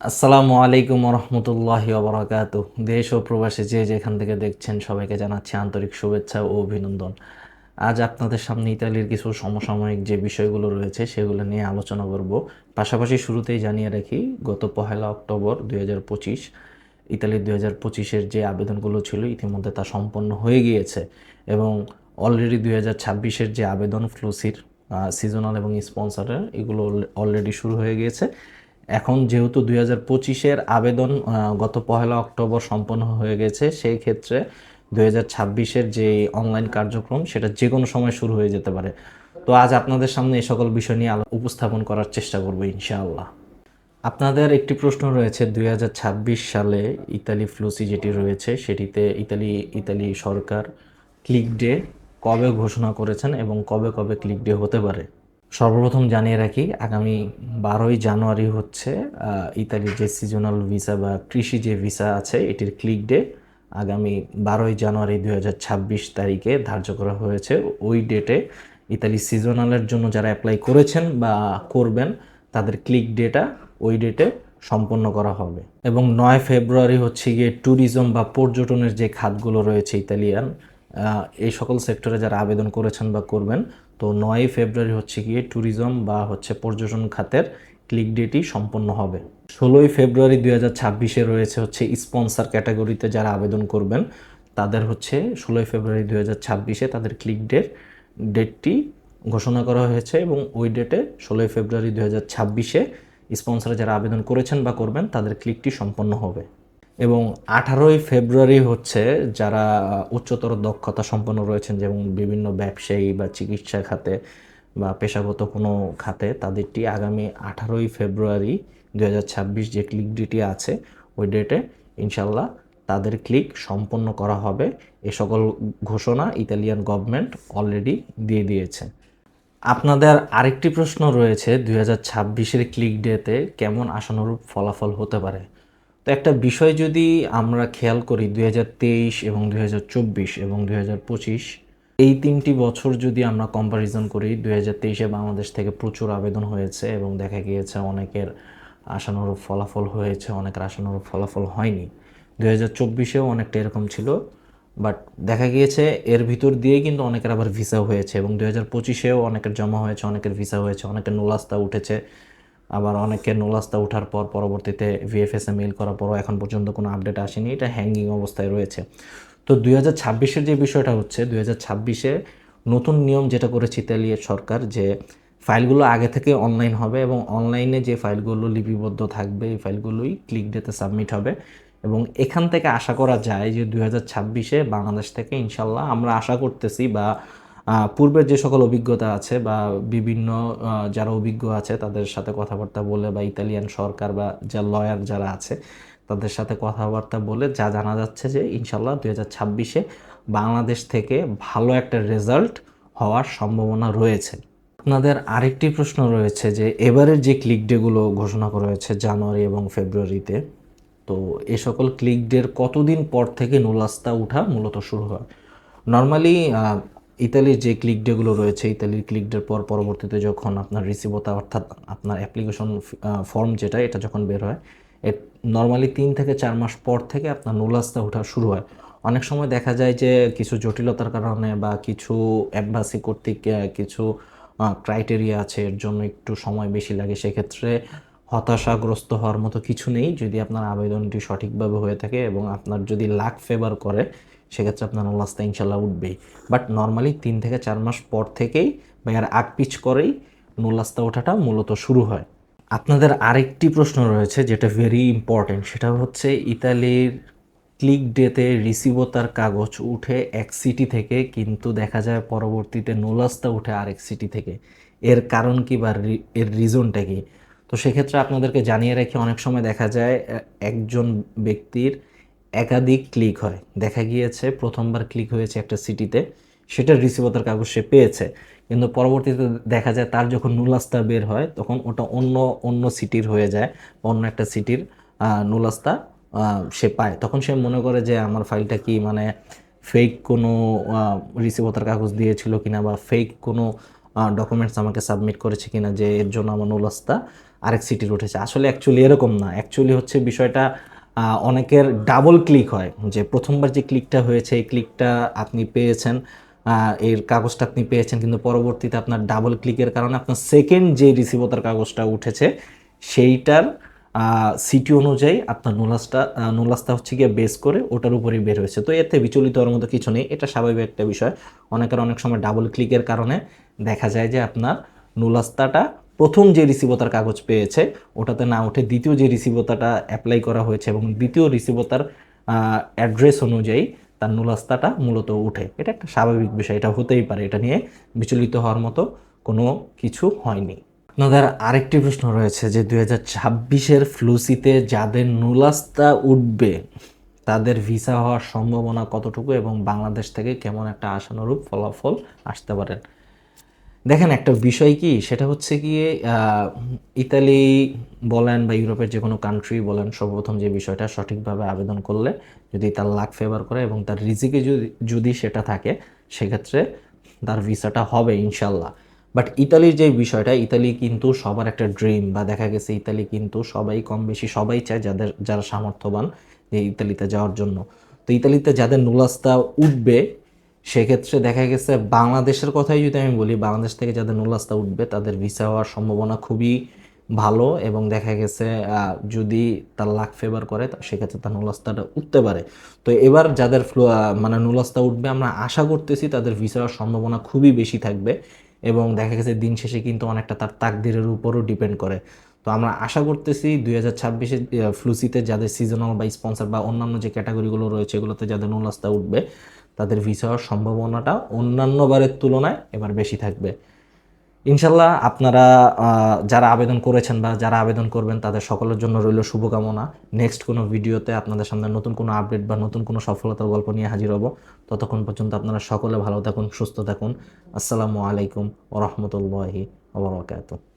আসসালামু আলাইকুম রহমতুল্লাহ বরাকাত দেশ ও প্রবাসে যে যেখান থেকে দেখছেন সবাইকে জানাচ্ছি আন্তরিক শুভেচ্ছা ও অভিনন্দন। আজ আপনাদের সামনে ইতালির কিছু সমসাময়িক যে বিষয়গুলো রয়েছে সেগুলো নিয়ে আলোচনা করব। পাশাপাশি শুরুতেই জানিয়ে রাখি, গত পহেলা অক্টোবর দুই হাজার পঁচিশ, ইতালির দুই হাজার পঁচিশের যে আবেদনগুলো ছিল ইতিমধ্যে তা সম্পন্ন হয়ে গিয়েছে এবং অলরেডি দুই হাজার ছাব্বিশের যে আবেদন, ফ্লুসির সিজনাল এবং স্পন্সরের এগুলো অলরেডি শুরু হয়ে গিয়েছে। এখন যেহেতু দুই হাজার পঁচিশের আবেদন গত পহেলা অক্টোবর সম্পন্ন হয়ে গেছে, সেই ক্ষেত্রে দুই হাজার ছাব্বিশের যে অনলাইন কার্যক্রম, সেটা যে কোনো সময় শুরু হয়ে যেতে পারে। তো আজ আপনাদের সামনে এই সকল বিষয় নিয়ে উপস্থাপন করার চেষ্টা করব, ইনশাআল্লাহ। আপনাদের একটি প্রশ্ন রয়েছে, দুই হাজার ছাব্বিশ সালে ইতালি ফ্লুসি যেটি রয়েছে, সেটিতে ইতালি ইতালি সরকার ক্লিক ডে কবে ঘোষণা করেছেন এবং কবে কবে ক্লিক ডে হতে পারে? সর্বপ্রথম জানিয়ে রাখি, আগামী বারোই জানুয়ারি হচ্ছে ইতালির যে সিজনাল ভিসা বা কৃষি যে ভিসা আছে, এটির ক্লিক ডে আগামী বারোই জানুয়ারি দু হাজার ছাব্বিশ তারিখে ধার্য করা হয়েছে। ওই ডেটে ইতালি সিজনালের জন্য যারা অ্যাপ্লাই করেছেন বা করবেন, তাদের ক্লিক ডেটা ওই ডেটে সম্পন্ন করা হবে। এবং নয় ফেব্রুয়ারি হচ্ছে গিয়ে ট্যুরিজম বা পর্যটনের যে খাতগুলো রয়েছে ইতালিয়ান এই সকল সেক্টরে যারা আবেদন করেছেন বা করবেন, তো নয় ফেব্রুয়ারি হচ্ছে গিয়ে ট্যুরিজম বা হচ্ছে পর্যটন খাতের ক্লিক ডেটই সম্পন্ন হবে। ষোলোই ফেব্রুয়ারি দুই হাজার ছাব্বিশে রয়েছে হচ্ছে স্পন্সর ক্যাটাগরিতে যারা আবেদন করবেন, তাদের হচ্ছে ষোলোই ফেব্রুয়ারি দুই হাজার ছাব্বিশে তাদের ক্লিক ডেট ডেটটি ঘোষণা করা হয়েছে এবং ওই ডেটে ষোলোই ফেব্রুয়ারি দুই হাজার ছাব্বিশে স্পন্সরে যারা আবেদন করেছেন বা করবেন, তাদের ক্লিকটি সম্পন্ন হবে। এবং আঠারোই ফেব্রুয়ারি হচ্ছে যারা উচ্চতর দক্ষতা সম্পন্ন রয়েছেন, যেমন বিভিন্ন ব্যবসায়ী বা চিকিৎসা খাতে বা পেশাগত কোনো খাতে, তাদেরটি আগামী আঠারোই ফেব্রুয়ারি দু হাজার ছাব্বিশ যে ক্লিক ডেটটি আছে, ওই ডেটে ইনশাল্লাহ তাদের ক্লিক সম্পন্ন করা হবে। এ সকল ঘোষণা ইতালিয়ান গভর্নমেন্ট অলরেডি দিয়ে দিয়েছে। আপনাদের আরেকটি প্রশ্ন রয়েছে, দুই হাজার ক্লিক ডেতে কেমন আশানুরূপ ফলাফল হতে পারে? তো একটা বিষয় যদি আমরা খেয়াল করি দুই হাজার তেইশ এবং দুই হাজার চব্বিশ এবং দুই হাজার পঁচিশ, এই তিনটি বছর যদি আমরা কম্পারিজন করি, দুই হাজার তেইশে বাংলাদেশ থেকে প্রচুর আবেদন হয়েছে এবং দেখা গিয়েছে অনেকের আশানুরূপ ফলাফল হয়েছে অনেকের আশানুরূপ ফলাফল হয়নি। দুই হাজার চব্বিশেও অনেকটা এরকম ছিল বাট দেখা গিয়েছে এর ভিতর দিয়ে কিন্তু অনেকের আবার ভিসা হয়েছে এবং দুই হাজার পঁচিশেও অনেকের জমা হয়েছে, অনেকের ভিসা হয়েছে, অনেকের নোলাস্তা উঠেছে। আবার অনেকের নোলাস্তা ওঠার পর পরবর্তীতে ভিএফএসে মেল করার পরও এখন পর্যন্ত কোনো আপডেট আসেনি। এটা হ্যাঙ্গিং অবস্থায় রয়েছে। তো দুই হাজার ছাব্বিশের যে বিষয়টা হচ্ছে, দুই হাজার ছাব্বিশে নতুন নিয়ম যেটা করেছে ইতালির সরকার যে ফাইলগুলো আগে থেকে অনলাইন হবে এবং অনলাইনে যে ফাইলগুলো লিপিবদ্ধ থাকবে, এই ফাইলগুলোই ক্লিক ডেতে সাবমিট হবে। এবং এখান থেকে আশা করা যায় যে দুই হাজার ছাব্বিশে বাংলাদেশ থেকে ইনশাল্লাহ আমরা আশা করতেছি বা পূর্বের যে সকল অভিজ্ঞতা আছে বা বিভিন্ন যারা অভিজ্ঞ আছে তাদের সাথে কথাবার্তা বলে বা ইতালিয়ান সরকার বা যা লয়ার যারা আছে তাদের সাথে কথাবার্তা বলে যা জানা যাচ্ছে যে ইনশাল্লাহ দুই হাজার ছাব্বিশে বাংলাদেশ থেকে ভালো একটা রেজাল্ট হওয়ার সম্ভাবনা রয়েছে। আপনাদের আরেকটি প্রশ্ন রয়েছে যে এবারের যে ক্লিক ডেগুলো ঘোষণা করা হয়েছে জানুয়ারি এবং ফেব্রুয়ারিতে, তো এ সকল ক্লিক ডের কতদিন পর থেকে নুলাস্তা উঠা মূলত শুরু হয়? নর্মালি ইতালির যে ক্লিক ডেগুলো রয়েছে, ইতালির ক্লিক ডের পর পরবর্তীতে যখন আপনার রিসিভতা অর্থাৎ আপনার অ্যাপ্লিকেশন ফর্ম যেটা, এটা যখন বের হয় নর্মালি তিন থেকে চার মাস পর থেকে আপনার নোলাস্তা ওঠা শুরু হয়। অনেক সময় দেখা যায় যে কিছু জটিলতার কারণে বা কিছু অ্যাম্বাসি কর্তৃক কিছু ক্রাইটেরিয়া আছে, এর জন্য একটু সময় বেশি লাগে, সেক্ষেত্রে হতাশাগ্রস্ত হওয়ার মতো কিছু নেই। যদি আপনার আবেদনটি সঠিকভাবে হয়ে থাকে এবং আপনার যদি লাক ফেভার করে সেক্ষেত্রে আপনার নোলাস্তা ইনশাল্লাহ উঠবেই। বাট নর্মালি তিন থেকে চার মাস পর থেকেই বা এর আগ পিচ করেই নোলাস্তা ওঠাটা মূলত শুরু হয়। আপনাদের আরেকটি প্রশ্ন রয়েছে যেটা ভেরি ইম্পর্টেন্ট সেটা হচ্ছে ইতালির ক্লিক ডেতে রিসিভতার কাগজ উঠে এক সিটি থেকে, কিন্তু দেখা যায় পরবর্তীতে নোলাস্তা উঠে আরেক সিটি থেকে। এর কারণ কি বা এর রিজনটা কি? তো সেক্ষেত্রে আপনাদেরকে জানিয়ে রাখি, অনেক সময় দেখা যায় একজন ব্যক্তির একাধিক ক্লিক হয়। দেখা গিয়েছে প্রথমবার ক্লিক হয়েছে একটা সিটিতে, সেটা রিসিভতার কাগজ সে পেয়েছে। কিন্তু পরবর্তীতে দেখা যায় তার যখন নুলাস্তা বের হয়, তখন ওটা অন্য অন্য সিটির হয়ে যায়, অন্য একটা সিটির নুলাস্তা সে পায়। তখন সে মনে করে যে আমার ফাইলটা কি মানে ফেক কোনো রিসিভতার কাগজ দিয়েছিল কিনা বা ফেক কোনো ডকুমেন্টস আমাকে সাবমিট করেছে কিনা যে এর জন্য আমার নুলাস্তা আরেক সিটির উঠেছে। আসলে অ্যাকচুয়ালি এরকম না। অ্যাকচুয়ালি হচ্ছে বিষয়টা অনেকের ডাবল ক্লিক হয়, যে প্রথমবার যে ক্লিকটা হয়েছে, এই ক্লিকটা আপনি পেয়েছেন এর কাগজটা আপনি পেয়েছেন, কিন্তু পরবর্তীতে আপনার ডাবল ক্লিকের কারণে আপনার সেকেন্ড যে রিসিভতার কাগজটা উঠেছে, সেইটার সিটি অনুযায়ী আপনার নোলাসটা নোলাসটা হচ্ছে গিয়ে বেস করে ওটার উপরেই বের হয়েছে। তো এতে বিচলিত হওয়ার মতো কিছু নেই, এটা স্বাভাবিক একটা বিষয়। অনেকের অনেক সময় ডাবল ক্লিকের কারণে দেখা যায় যে আপনার নোলাস্তাটা প্রথম যে রিসিভতার কাগজ পেয়েছে, ওটাতে না উঠে দ্বিতীয় যে রিসিভতাটা অ্যাপ্লাই করা হয়েছে এবং দ্বিতীয় রিসিভতার অ্যাড্রেস অনুযায়ী তার নুলাস্তাটা মূলত উঠে। এটা একটা স্বাভাবিক বিষয়, এটা হতেই পারে, এটা নিয়ে বিচলিত হওয়ার মতো কোনো কিছু হয়নি। আপনাদের আরেকটি প্রশ্ন রয়েছে যে দুই হাজার ছাব্বিশের ফ্লুসিতে যাদের নুলাস্তা উঠবে, তাদের ভিসা হওয়ার সম্ভাবনা কতটুকু এবং বাংলাদেশ থেকে কেমন একটা আশানুরূপ ফলাফল আসতে পারেন দেখেন, একটা বিষয় কি? সেটা হচ্ছে গিয়ে ইতালি বলেন বা ইউরোপের যে কোনো কান্ট্রি বলেন, সর্বপ্রথম যে বিষয়টা, সঠিকভাবে আবেদন করলে যদি তার লাক ফেভার করে এবং তার রিজিকে যদি যদি সেটা থাকে, সেক্ষেত্রে তার ভিসাটা হবে ইনশাল্লাহ। বাট ইতালির যে বিষয়টা, ইতালি কিন্তু সবার একটা ড্রিম বা দেখা গেছে ইতালি কিন্তু সবাই কম বেশি সবাই চায় যাদের, যারা সামর্থ্যবান যে ইতালিতে যাওয়ার জন্য। তো ইতালিতে যাদের নুলাস্তা উঠবে সেক্ষেত্রে দেখা গেছে বাংলাদেশের কথাই যদি আমি বলি, বাংলাদেশ থেকে যাদের নুলাস্তা উঠবে, তাদের ভিসা হওয়ার সম্ভাবনা খুবই ভালো এবং দেখা গেছে যদি তার লাক ফেভার করে সেক্ষেত্রে তার নুলাস্তাটা উঠতে পারে। তো এবার যাদের ফ্লো মানে নুলাস্তা উঠবে, আমরা আশা করতেছি তাদের ভিসা হওয়ার সম্ভাবনা খুবই বেশি থাকবে এবং দেখা গেছে দিন শেষে কিন্তু অনেকটা তার তাকদিরের উপরও ডিপেন্ড করে। তো আমরা আশা করতেছি দুই হাজার ছাব্বিশে ফ্লুসিতে যাদের সিজনাল বা স্পন্সর বা অন্যান্য যে ক্যাটাগরিগুলো রয়েছে, এগুলোতে যাদের নুলাস্তা উঠবে তাদের ভিসা হওয়ার সম্ভাবনাটা অন্যান্য বারের তুলনায় এবার বেশি থাকবে। ইনশাল্লাহ আপনারা যারা আবেদন করেছেন বা যারা আবেদন করবেন, তাদের সকলের জন্য রইল শুভকামনা। নেক্সট কোনো ভিডিওতে আপনাদের সামনে নতুন কোনো আপডেট বা নতুন কোনো সফলতার গল্প নিয়ে হাজির হব। ততক্ষণ পর্যন্ত আপনারা সকলে ভালো থাকুন, সুস্থ থাকুন। আসসালামু আলাইকুম ওরহমতুল্লাহি ওবরাকাতুহ